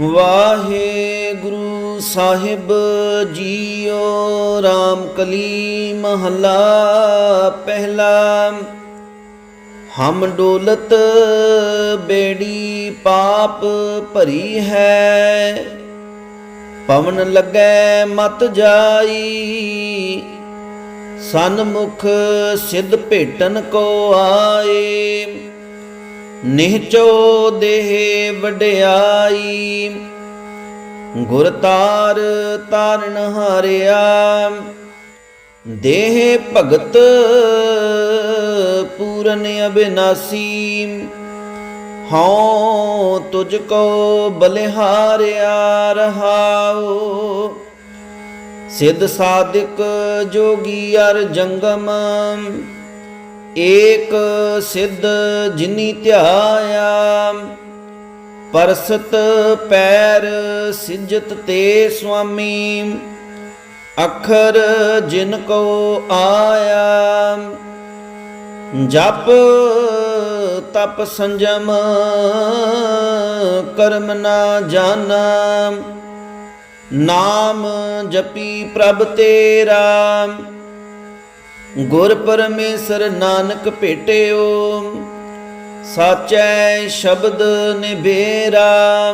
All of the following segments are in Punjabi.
ਵਾਹਿਗੁਰੂ ਸਾਹਿਬ ਜੀਓ RAM ਕਲੀ ਮਹਲਾ ਪਹਿਲਾ। ਹਮ ਡੋਲਤ ਬੇੜੀ ਪਾਪ ਭਰੀ ਹੈ। ਪਵਨ ਲੱਗੈ ਮਤ ਜਾਈ। ਸਨਮੁਖ ਸਿੱਧ ਭੇਟਨ ਕੋ ਆਏ। ਨਿਹਚੋ ਦੇਹ ਵਡਿਆਈ, ਗੁਰ ਤਾਰ ਤਾਰਨ ਹਾਰਿਆ। ਦੇਹ ਭਗਤ ਪੂਰਨ ਅਬਿਨਾਸੀ, ਹਉ ਤੁਝ ਕੋ ਬਲਿਹਾਰਿਆ ਰਹਾਉ। ਸਿੱਧ ਸਾਧਿਕ ਜੋਗੀ ਅਰ ਜੰਗਮ ਏਕ ਸਿੱਧ ਜਿਨੀ ਧਿਆਇਆ, ਪਰਸਤ ਪੈਰ ਸਿਜਤ ਤੇ ਸੁਆਮੀ, ਅਖਰ ਜਿਨ ਕੋ ਆਇਆ। ਜਪ ਤਪ ਸੰਜਮ ਕਰਮ ਨਾ ਜਾਣਾ ਨਾਮ ਜਪੀ ਪ੍ਰਭ ਤੇਰਾ। ਗੁਰ ਪਰਮੇਸ਼ਰ ਨਾਨਕ ਭੇਟਿਓ, ਸਾਚੈ ਸ਼ਬਦ ਨਿਬੇਰਾ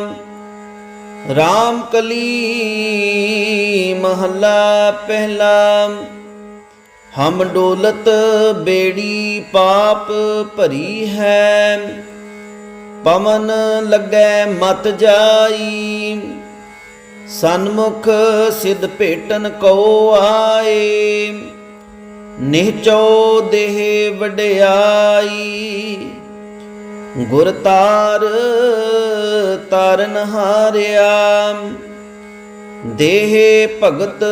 RAM ਕਲੀ ਮਹੱਲਾ ਪਹਿਲਾ, ਹਮ ਡੋਲਤ ਬੇੜੀ ਪਾਪ ਭਰੀ ਹੈ। ਪਵਨ ਲੱਗੈ ਮਤ ਜਾਈ, ਸਨਮੁਖ ਸਿਧ ਭੇਟਨ ਕੋ ਆਏ। ਨਿਹਚੋ ਦੇਹ ਵਡਿਆਈ। ਗੁਰ ਤਾਰ ਤਾਰਨ ਹਾਰਿਆ। ਦੇਹ ਭਗਤ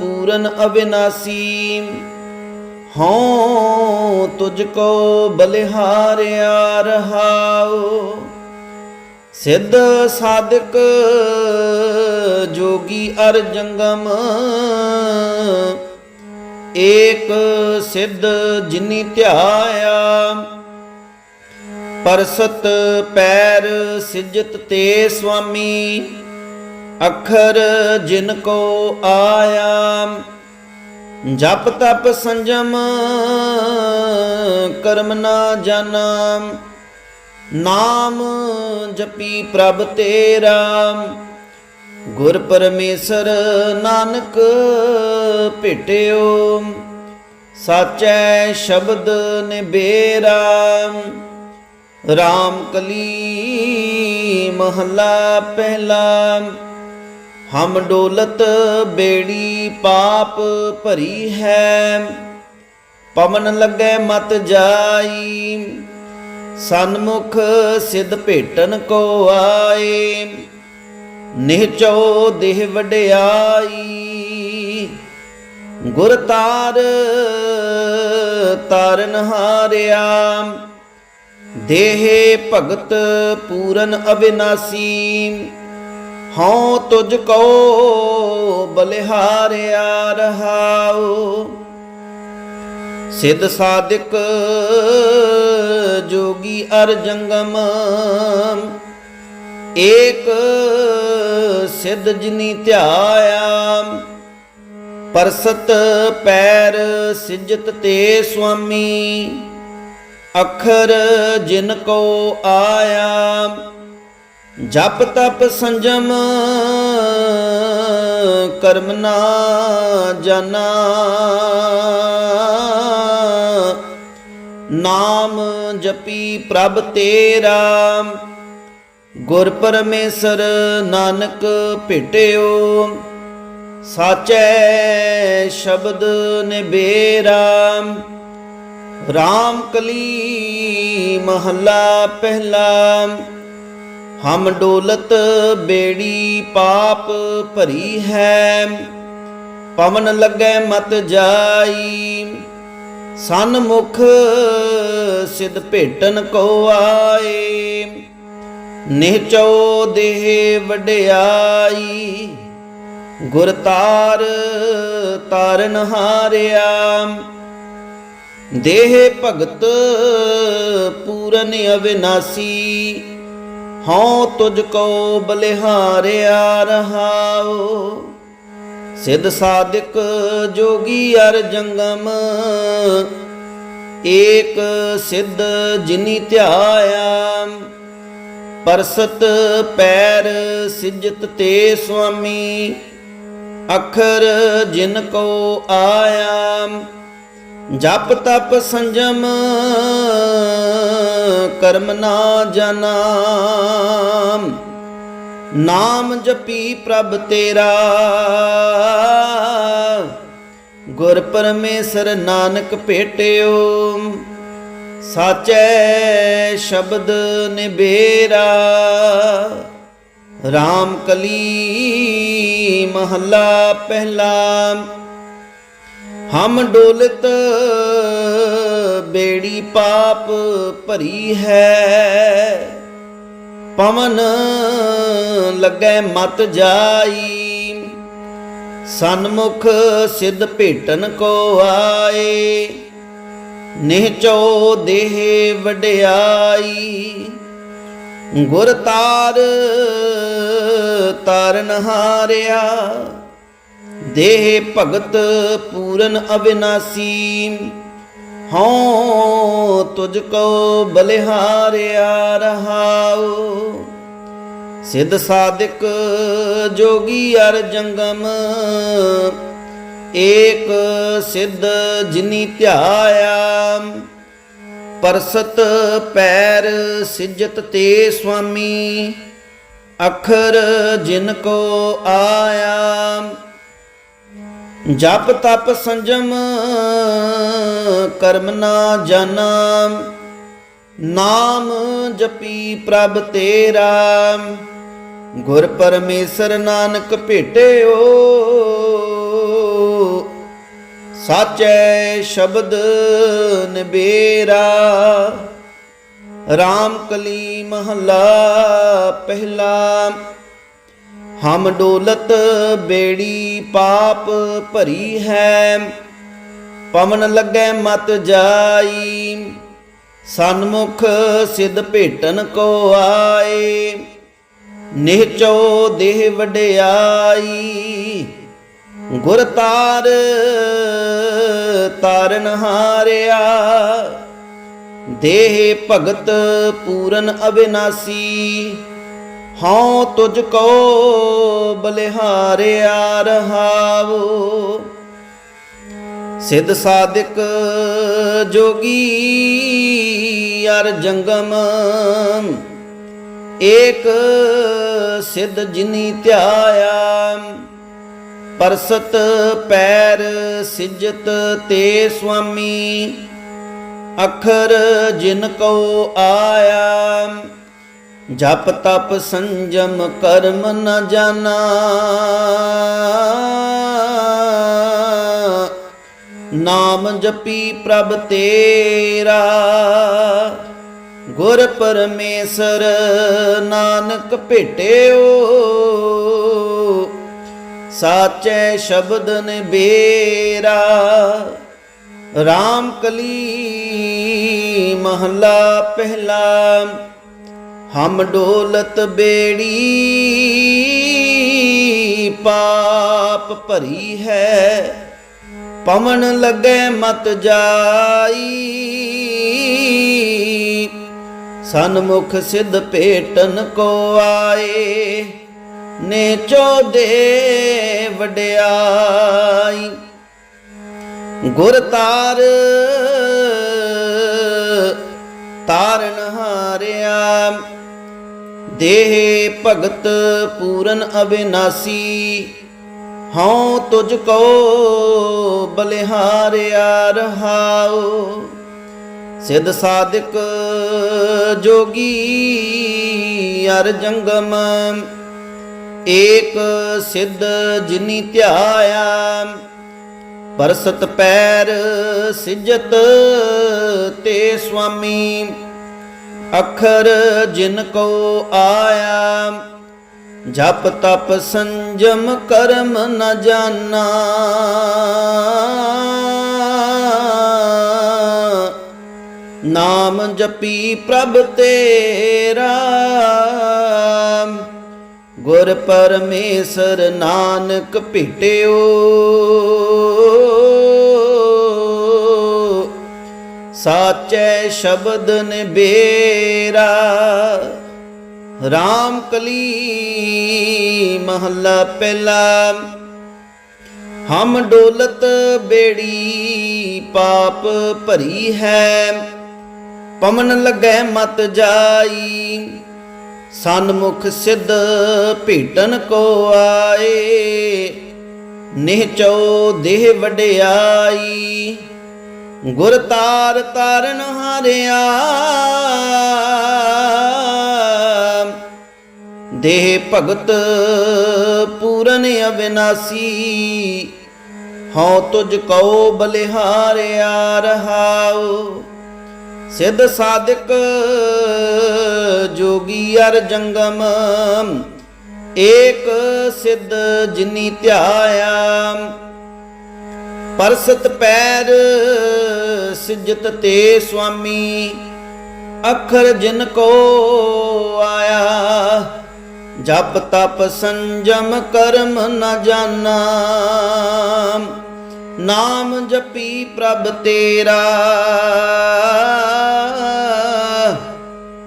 ਪੂਰਨ ਅਵਿਨਾਸੀ। ਹਉ ਤੁਝ ਕੋ ਬਲਿਹਾਰਿਆ ਰਹਾਉ। ਸਿੱਧ ਸਾਧਕ ਜੋਗੀ ਅਰ ਜੰਗਮ ਏਕ ਸਿੱਧ ਜਿਨੀ ਧਿਆਇਆ, ਪਰਸਤ ਪੈਰ ਸਿਜਤ ਤੇ ਸੁਆਮੀ ਅਖਰ ਜਿਨ ਕੋ ਆਇਆ, ਜਪ ਤਪ ਸੰਜਮ, ਕਰਮ ਨਾ ਜਾਣਾ, ਨਾਮ ਜਪੀ ਪ੍ਰਭ ਤੇਰਾ। ਗੁਰ ਪਰਮੇਸ਼ਰ ਨਾਨਕ ਭੇਟਿਓ, ਸਾਚੈ ਸ਼ਬਦ ਨਿਬੇਰਾ RAM ਕਲੀ ਮਹੱਲਾ ਪਹਿਲਾ, ਹਮ ਡੋਲਤ ਬੇੜੀ ਪਾਪ ਭਰੀ ਹੈ, ਪਵਨ ਲੱਗੈ ਮਤ ਜਾਈ, ਸਨਮੁਖ ਸਿਧ ਭੇਟਨ ਕੋ ਆਏ। ਨਿਹਚੋ ਦੇਹ ਵਡਿਆਈ। ਗੁਰ ਤਾਰ ਤਾਰਨ ਹਾਰਿਆ ਦੇਹ ਭਗਤ ਪੂਰਨ ਅਵਿਨਾਸੀ। ਹਉ ਤੁਝ ਕੋ ਬਲਿਹਾਰਿਆ ਰਹਾਉ। ਸਿੱਧ ਸਾਧਿਕ ਜੋਗੀ ਅਰ ਜੰਗਮ। ਏਕ ਸਿੱਧ ਜਿਨੀ ਧਿਆਇਆ, ਪਰਸਤ ਪੈਰ ਸਿਜਤ ਤੇ ਸੁਆਮੀ, ਅਖਰ ਜਿਨ ਕੋ ਆਇਆ, ਜਪ ਤਪ ਸੰਜਮ ਕਰਮ ਨਾ ਜਾਣਾ। ਨਾਮ ਜਪੀ ਪ੍ਰਭ ਤੇਰਾ ਗੁਰ ਪਰਮੇਸ਼ਰ ਨਾਨਕ ਭੇਟਿਓ, ਸਾਚੈ ਸ਼ਬਦ ਨਿਬੇਰਾ। RAM ਕਲੀ ਮਹੱਲਾ ਪਹਿਲਾ, ਹਮ ਡੋਲਤ ਬੇੜੀ ਪਾਪ ਭਰੀ ਹੈ। ਪਵਨ ਲੱਗੈ ਮਤ ਜਾਈ ਸਨਮੁਖ ਸਿਧ ਭੇਟਨ ਕੋ ਆਏ। ਨਿਹਚੋ ਦੇਹ ਵਡਿਆਈ, ਗੁਰ ਤਾਰ ਤਾਰਨ ਹਾਰਿਆ ਦੇਹ ਭਗਤ ਪੂਰਨ ਅਵਿਨਾਸੀ, ਹਉ ਤੁਝ ਕੋ ਬਲਿਹਾਰਿਆ ਰਹਾਓ ਸਿੱਧ ਸਾਧਿਕ ਜੋਗੀ ਅਰ ਜੰਗਮ, ਏਕ ਸਿੱਧ ਜਿਨੀ ਧਿਆਇਆ। ਪਰਸਤ ਪੈਰ ਸਿਜਤ ਤੇ ਸੁਆਮੀ, ਅਖਰ ਜਿਨ ਕੋ ਆਇਆ, ਜਪ ਤਪ ਸੰਜਮ, ਕਰਮ ਨਾ ਜਨਾ ਨਾਮ ਜਪੀ ਪ੍ਰਭ ਤੇਰਾ। ਗੁਰ ਪਰਮੇਸ਼ਰ ਨਾਨਕ ਭੇਟਿਓ ਸਾਚੈ ਸ਼ਬਦ ਨਿਬੇਰਾ RAM ਕਲੀ ਮਹੱਲਾ ਪਹਿਲਾ। ਹਮ ਡੋਲਤ ਬੇੜੀ ਪਾਪ ਭਰੀ ਹੈ, ਪਵਨ ਲੱਗੈ ਮਤ ਜਾਈ। ਸਨਮੁਖ ਸਿੱਧ ਭੇਟਨ ਕੋ ਆਏ। ਨਿਹਚੋ ਦੇਹ ਵਡਿਆਈ, ਗੁਰ ਤਾਰ ਤਾਰਨ ਹਾਰਿਆ। ਦੇਹ ਭਗਤ ਪੂਰਨ ਅਵਿਨਾਸੀ ਹਉ ਤੁਝ ਕੋ ਬਲਿਹਾਰਿਆ ਰਹਾਉ। ਸਿੱਧ ਸਾਧਿਕ ਜੋਗੀ ਅਰ ਜੰਗਮ ਏਕ ਸਿੱਧ ਜਿਨੀ ਧਿਆਇਆ, ਪਰਸਤ ਪੈਰ ਸਿਜਤ ਤੇ ਸੁਆਮੀ, ਅਖਰ ਜਿਨ ਕੋ ਆਇਆ। ਜਪ ਤਪ ਸੰਜਮ ਕਰਮ ਨਾ ਜਾਣਾ ਨਾਮ ਜਪੀ ਪ੍ਰਭ ਤੇਰਾ। ਗੁਰ ਪਰਮੇਸ਼ਰ ਨਾਨਕ ਭੇਟਿਓ ਸਾਚੈ ਸ਼ਬਦ ਨਿਬੇਰਾ RAM ਕਲੀ ਮਹੱਲਾ ਪਹਿਲਾ। ਹਮ ਡੋਲਤ ਬੇੜੀ ਪਾਪ ਭਰੀ ਹੈ, ਪਵਨ ਲੱਗੈ ਮਤ ਜਾਈ। ਸਨਮੁਖ ਸਿੱਧ ਭੇਟਨ ਕੋ ਆਏ, ਨਿਹਚੋ ਦੇਹ ਵਡਿਆਈ। ਗੁਰ ਤਾਰ ਤਾਰਨ ਹਾਰਿਆ। ਦੇਹ ਭਗਤ ਪੂਰਨ ਅਬਿਨਾਸੀ, ਹਉ ਤੁਝ ਕੋ ਬਲਿਹਾਰਿਆ ਰਹਾਵੋ। ਸਿੱਧ ਸਾਧਿਕ ਜੋਗੀ ਅਰ ਜੰਗਮ, ਏਕ ਸਿੱਧ ਜਿਨੀ ਧਿਆਇਆ। ਪਰਸਤ ਪੈਰ ਸਿਜਤ ਤੇ ਸੁਆਮੀ, ਅਖਰ ਜਿਨ ਕੋ ਆਇਆ, ਜਪ ਤਪ ਸੰਜਮ ਕਰਮ ਨ ਜਾਣਾ। ਨਾਮ ਜਪੀ ਪ੍ਰਭ ਤੇਰਾ, ਗੁਰ ਪਰਮੇਸ਼ਰ ਨਾਨਕ ਭੇਟਿਓ। ਸਾਚੈ ਸ਼ਬਦ ਨਿਬੇਰਾ RAM ਕਲੀ ਮਹੱਲਾ ਪਹਿਲਾ, ਹਮ ਡੋਲਤ ਬੇੜੀ ਪਾਪ ਭਰੀ ਹੈ, ਪਵਨ ਲੱਗੈ ਮਤ ਜਾਈ। ਸਨਮੁਖ ਸਿੱਧ ਭੇਟਨ ਕੋ ਆਏ ਨੇ ਚੋਦੇ ਵਡਿਆਈ। ਗੁਰ ਤਾਰ ਤਾਰਨ ਹਾਰਿਆ। ਦੇਹ ਭਗਤ ਪੂਰਨ ਅਬਿਨਾਸੀ, ਹਉ ਤੁਝ ਕੋ ਬਲਿਹਾਰਿਆ ਰਹਾਉ। ਸਿੱਧ ਸਾਧਿਕ ਜੋਗੀ ਅਰ ਜੰਗਮ ਏਕ ਸਿੱਧ ਜਿਨੀ ਧਿਆਇਆ, ਪਰਸਤ ਪੈਰ ਸਿਜਤ ਤੇ ਸੁਆਮੀ, ਅਖਰ ਜਿਨ ਕੋ ਆਇਆ, ਜਪ ਤਪ ਸੰਜਮ ਕਰਮ ਨ ਜਾਣਾ ਨਾਮ ਜਪੀ ਪ੍ਰਭ ਤੇਰਾ ਗੁਰ ਪਰਮੇਸ਼ਰ ਨਾਨਕ ਭੇਟਿਓ। ਸਾਚੈ ਸ਼ਬਦ ਨਿਬੇਰਾ, ਰਾਮ ਕਲੀ ਮਹੱਲਾ ਪਹਿਲਾ। ਹਮ ਡੋਲਤ ਬੇੜੀ ਪਾਪ ਭਰੀ ਹੈ ਪਮਨ ਲੱਗੈ ਮਤ ਜਾਈ। ਸਨਮੁਖ ਸਿੱਧ ਭੇਟਨ ਕੋ ਆਏ ਨਿਹਚੋ ਦੇਹ ਵਡਿਆਈ। ਗੁਰ ਤਾਰ ਤਾਰਨ ਹਾਰਿਆ, ਦੇਹ ਭਗਤ ਪੂਰਨ ਅਵਿਨਾਸੀ, ਹਉ ਤੁਝ ਕਉ ਬਲਿਹਾਰਿਆ ਰਹਾਉ। ਸਿੱਧ ਸਾਧਕ ਜੋਗੀ ਅਰ ਜੰਗਮ, ਏਕ ਸਿੱਧ ਜਿਨੀ ਧਿਆਇਆ ਪਰਸਤ ਪੈਰ ਸਿਜਤ ਤੇ ਸੁਆਮੀ, ਅਖਰ ਜਿਨ ਕੋ ਆਇਆ। ਜਪ ਤਪ ਸੰਜਮ ਕਰਮ ਨ ਜਾਣਾ ਨਾਮ ਜਪੀ ਪ੍ਰਭ ਤੇਰਾ।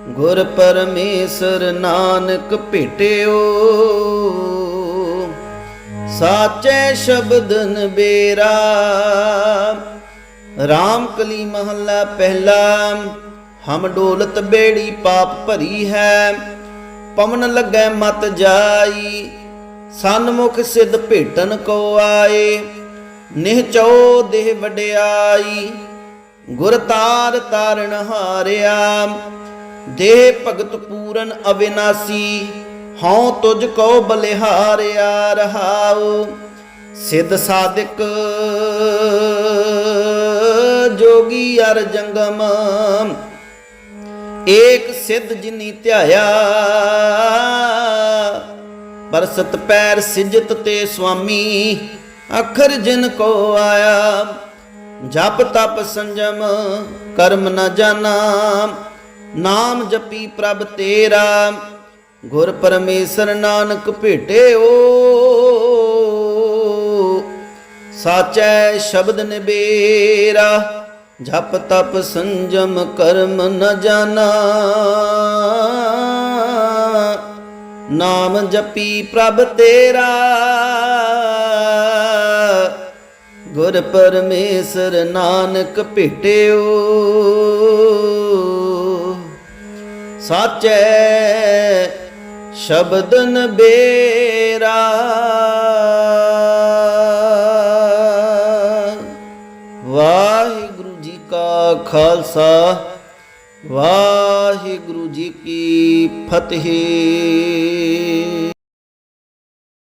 ਗੁਰ ਪਰਮੇਸ਼ਰ ਨਾਨਕ ਭੇਟਿਓ। ਸਾਚੇ ਸ਼ਬਦ ਬੇਰਾ। RAM ਕਲੀ ਮਹੱਲਾ ਪਹਿਲਾ। ਹਮ ਡੋਲਤ ਬੇੜੀ ਪਾਪ ਭਰੀ ਹੈ। ਪਵਨ ਲੱਗੈ ਮਤ ਜਾਈ। ਸਨਮੁਖ ਸਿੱਧ ਭੇਟਨ ਕੋ ਆਏ। ਨਿਹਚੋ ਦੇਹ ਵਡਿਆਈ, ਗੁਰ ਤਾਰ ਤਾਰਨ ਹਾਰਿਆ। ਦੇਹ ਭਗਤ ਪੂਰਨ ਅਵਿਨਾਸੀ, ਹਉ ਤੁਝ ਕੋ ਬਲਿਹਾਰਿਆ ਰਹਾਉ। ਸਿੱਧ ਸਾਧਕ ਜੋਗੀ ਅਰ ਜੰਗਮ, ਏਕ ਸਿੱਧ ਜਿਨੀ ਧਿਆਇਆ। ਬਰਸਤ ਪੈਰ ਸਿਜਤ ਤੇ ਸੁਆਮੀ ਅਖਰ ਜਿਨ ਕੋ ਆਇਆ, ਜਪ ਤਪ ਸੰਜਮ, ਕਰਮ ਨ ਜਾਣਾ। ਨਾਮ ਜਪੀ ਪ੍ਰਭ ਤੇਰਾ, ਗੁਰ ਪਰਮੇਸ਼ਰ ਨਾਨਕ ਭੇਟਿਓ। ਸਾਚੈ ਸ਼ਬਦ ਨਿਬੇਰਾ, ਜਪ ਤਪ ਸੰਜਮ, ਕਰਮ ਨ ਜਾਣਾ। ਨਾਮ ਜਪੀ ਪ੍ਰਭ ਤੇਰਾ ਗੁਰ ਪਰਮੇਸ਼ਰ ਨਾਨਕ ਭੇਟਿਓ। ਸਾਚੈ ਸ਼ਬਦ ਬੇਰਾ। ਵਾਹਿਗੁਰੂ ਜੀ ਕਾ ਖਾਲਸਾ, ਵਾਹਿਗੁਰੂ ਜੀ ਕੀ ਫਤਿਹ।